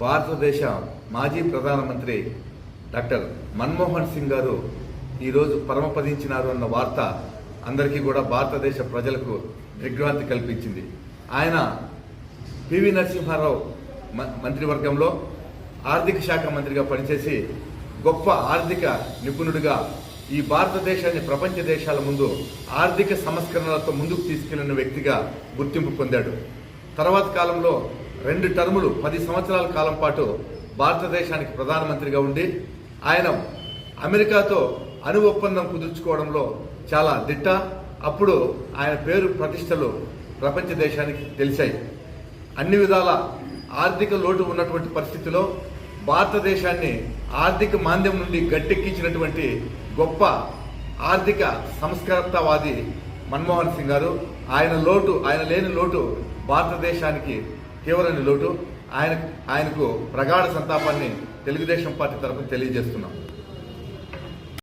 భారతదేశ మాజీ ప్రధానమంత్రి డాక్టర్ మన్మోహన్ సింగ్ గారు ఈరోజు పరమపదించినారు అన్న వార్త అందరికీ కూడా భారతదేశ ప్రజలకు దిగ్భ్రాంతి కల్పించింది. ఆయన పివి నరసింహారావు మ- మంత్రివర్గంలో ఆర్థిక శాఖ మంత్రిగా పనిచేసి గొప్ప ఆర్థిక నిపుణుడిగా ఈ భారతదేశాన్ని ప్రపంచ దేశాల ముందు ఆర్థిక సంస్కరణలతో ముందుకు తీసుకెళ్ళిన వ్యక్తిగా గుర్తింపు పొందాడు. తర్వాత కాలంలో రెండు టర్ములు పది సంవత్సరాల కాలం పాటు భారతదేశానికి ప్రధానమంత్రిగా ఉండి ఆయన అమెరికాతో అణు ఒప్పందం కుదుర్చుకోవడంలో చాలా దిట్ట. అప్పుడు ఆయన పేరు ప్రతిష్టలు ప్రపంచ దేశానికి తెలిసాయి అన్ని విధాల ఆర్థిక లోటు ఉన్నటువంటి పరిస్థితిలో భారతదేశాన్ని ఆర్థిక మాంద్యం నుండి గట్టెక్కించినటువంటి గొప్ప ఆర్థిక సంస్కర్తవాది మన్మోహన్ సింగ్ గారు. ఆయన లోటు ఆయన లేని లోటు భారతదేశానికి తీవ్రని లోటు ఆయన ఆయనకు ప్రగాఢ సంతాపాన్ని తెలుగుదేశం పార్టీ తరఫున తెలియజేస్తున్నాం.